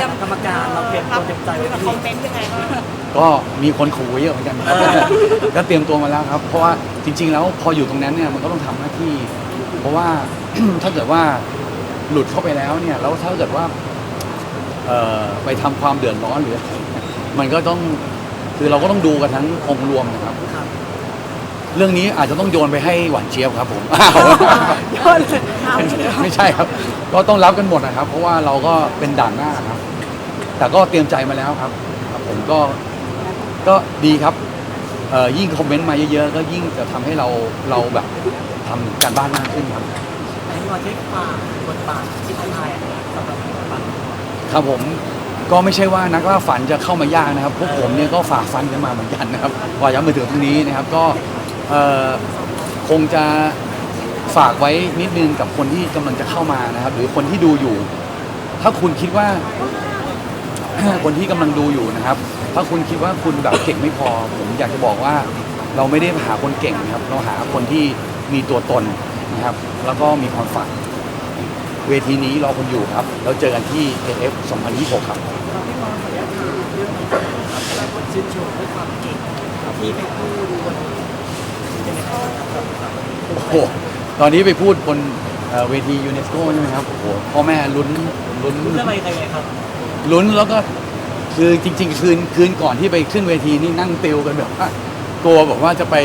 รียมกรรมการเราเตรียมตัวเตรียมใจไว้กับที่คอมเมนต์ยังไงบ้างก็มีคนขู่ไว้เยอะเหมือนกันครับก็เตรียมตัวมาแล้วครับ เพราะว่าจริง ๆ แล้วพออยู่ตรงนั้นเนี่ยมันก็ต้องทำหน้าที่ เพราะว่าถ้าเกิดว่าหลุดเข้าไปแล้วเนี่ยแล้วถ้าเกิดว่าเอ่อไปทำความเดือดร้อนหรืออะไรเนี่ยมันก็ต้องคือเราก็ต้องดูกันทั้งองค์รวมนะครับครับ เรื่องนี้อาจจะต้องโยนไปให้หวานเจี๊ยบครับผมอ้าวโยนเลยเอาเลยไม่ใช่ครับ ก็ต้องรับกันหมดนะครับ เพราะว่าเราก็เป็นด่านหน้าครับ แต่ก็เตรียมใจมาแล้วครับครับผมก็ก็ดีครับเอ่อยิ่งคอมเมนต์มาเยอะๆ ก็ยิ่งจะทำให้เราเราแบบทำการบ้านมากขึ้นครับ อันนี้วันที่ฝากบทบาทที่ท้าทายอันนี้สำหรับบทบาทครับผมก็ไม่ใช่ว่านักล่าฝันจะเข้ามายากนะครับ พวกผมเนี่ยก็ฝ่าฟันกันมาเหมือนกันนะครับกว่าจะมาถึงตรงนี้นะครับก็เอ่อคงจะฝากไว้นิดนึงกับคนที่กำลังจะเข้ามานะครับ หรือคนที่ดูอยู่ ถ้าคุณคิดว่า คนที่กำลังดูอยู่นะครับ ถ้าคุณคิดว่าคุณแบบเก่งไม่พอ ผมอยากจะบอกว่าเราไม่ได้หาคนเก่งนะครับ เราหาคนที่มีตัวตนนะครับ แล้วก็มีความฝันเวทีนี้รอคุณอยู่ครับแล้วเจอกันที่ AF 2026 ครับเราพี่มองขออนุญาตถามเรื่องนี้แล้วก็ชื่นชมด้วยความเก่งที่ไปพูดบนเป็นยังไงบ้างครับกับโอ้โหตอนนี้ไปพูดบนเวทียูเนสโกใช่ไหมครับโอ้โหพ่อแม่ลุ้นลุ้นเรื่องอะไรครับ ลุ้นแล้วก็คือจริง ๆ คืนคืนก่อนที่ไปขึ้นเวทีนี่นั่งติวกันแบบว่ากลัวบอกว่าจะไป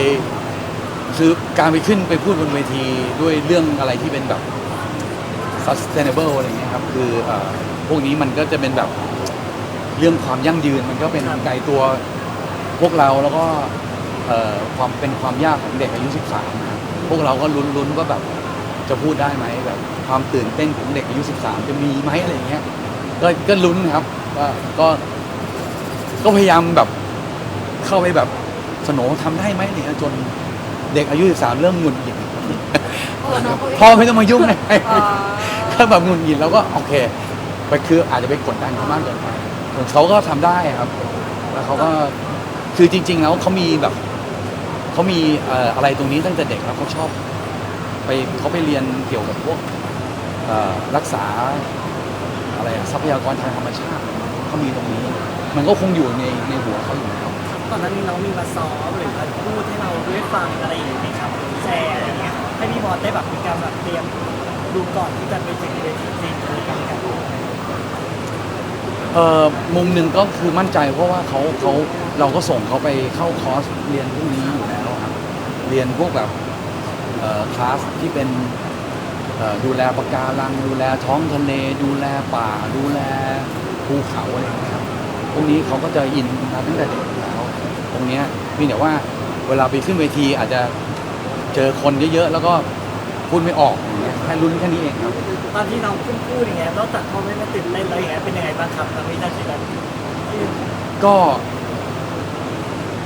คือการไปขึ้นไปพูดบนเวทีด้วยเรื่องอะไรที่เป็นแบบ sustainable อะไรเงี้ยครับคือเอ่อพวกนี้มันก็จะเป็นแบบเรื่องความยั่งยืนมันก็เป็นไกลตัวพวกเราแล้วก็เอ่อความเป็นความยากของเด็กอายุ 13นะครับพวกเราก็ลุ้นๆว่าแบบจะพูดได้ไหมแบบความตื่นเต้นของเด็กอายุ 13 จะมีไหมอะไรเงี้ย ก็ก็ลุ้นครับว่าก็ก็พยายามแบบเข้าไปแบบสโนทำได้ไหมเนี่ยจนเด็กอายุ13เริ่มหงุดหงิดโอ้น้องเขาพ่อไม่ต้องมายุ่งเลยอ่าก็แบบหงุดหงิดแล้วก็โอเคไปคืออาจจะไปกดดันเขามากเกินไปส่วนเขาก็ทำได้ครับ แล้วเขาก็คือจริง ๆ แล้วเขามีแบบเขามีเอ่ออะไรตรงนี้ตั้งแต่เด็กแล้วเขาชอบ ไปเขาไปเรียนเกี่ยวกับพวกเอ่อรักษา ยากรทางธรรมชาติเขามีตรงนี้ มันก็คงอยู่ในในหัวเขาอยู่แล้วก่อนหน้านี้น้องมีมาซ้อมหรือมาพูดให้เราได้ฟังอะไรอย่างนี้ครับแชร์อะไรอย่างเงี้ยให้พี่บอสได้แบบมีการแบบเตรียมดูก่อนที่จะไปถึงเวทีจริงอะไรอย่างเงี้ยเอ่อมุมหนึ่งก็คือมั่นใจเพราะว่าเขาเขาเราก็ส่งเขาไปเข้าคอร์สเรียนพวกนี้อยู่แล้วครับเรียนพวกแบบเอ่อคลาสที่เป็นเอ่อ ดูแลปะการัง ดูแลท้องทะเล ดูแลป่า ดูแลภูเขาอะไรอย่างเงี้ยครับพวกนี้เขาก็จะอินมาตั้งแต่เด็กอยู่แล้วตรงเนี้ยเพียงแต่ว่าเวลาไปขึ้นเวทีอาจจะเจอคนเยอะๆแล้วก็พูดไม่ออกอย่างเงี้ยแค่ลุ้นแค่นี้เองครับ ตอนที่น้องขึ้นพูดอย่างเงี้ยนอกจากเขาไม่มาตื่นเต้นแล้วอย่างเงี้ยเป็นยังไงบ้างครับตอนนี้นาทีนั้นที่ก็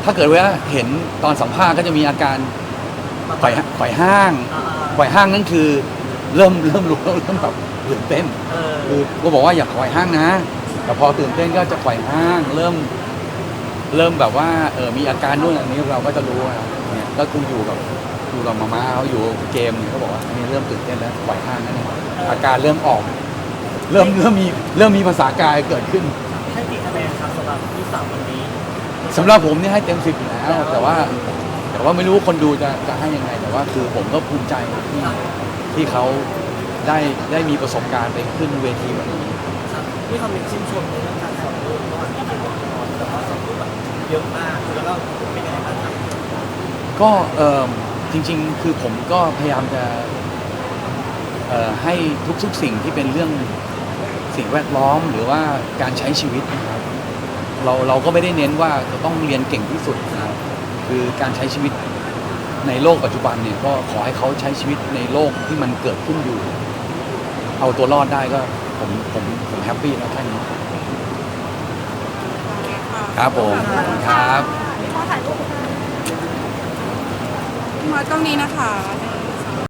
ถ้าเกิดว่าเห็นตอนสัมภาษณ์ก็จะมีอาการมาไขว่ห้าไขว่ห้างอ่าไขว่ห้างนั่นคือ เริ่มเริ่มรู้เริ่มแบบตื่นเต้นเออคือก็บอกว่าอย่าไขว่ห้างนะ แต่พอตื่นเต้นก็จะไขว่ห้าง เริ่ม เริ่มแบบว่าเออมีอาการนู่นอันนี้เราก็จะรู้ครับเนี่ยก็คืออยู่กับอยู่กับมาม่าเขาอยู่เกมเนี่ยเขาบอกว่าอันนี้เริ่มตื่นเต้นแล้วไขว่ห้างนั่นเองอาการเริ่มออก เริ่มเริ่มมีเริ่มมีภาษากายเกิดขึ้น ให้กี่คะแนนครับสำหรับที่สามวันนี้ สำหรับผมเนี่ยให้เต็มสิบอยู่แล้ว แต่ว่า แต่ว่าไม่รู้คนดูจะจะให้ยังไง แต่ว่าคือผมก็ภูมิใจที่ ที่เขาได้ได้มีประสบการณ์ไปขึ้นเวทีแบบนี้ที่เขาเป็นชื่นชมในเรื่องการสอนรูปเพราะว่าที่เป็นละครแต่ว่าสอนรูปแบบเยอะมากแล้วก็เป็นยังไงบ้างครับก็เออจริง ๆ คือผมก็พยายามจะเอ่อให้ทุกๆสิ่งที่เป็นเรื่องสิ่งแวดล้อมหรือว่าการใช้ชีวิตนะครับเราเราก็ไม่ได้เน้นว่าจะต้องเรียนเก่งที่สุดนะครับคือการใช้ชีวิต ในโลกปัจจุบันเนี่ยก็ขอให้เขาใช้ชีวิตในโลกที่มันเกิดขึ้นอยู่ เอาตัวรอดได้ก็ผมผมผมแฮปปี้แล้วแค่นี้ครับผมขอบคุณครับขอถ่ายรูปพี่มอสตรงนี้นะคะหนึ่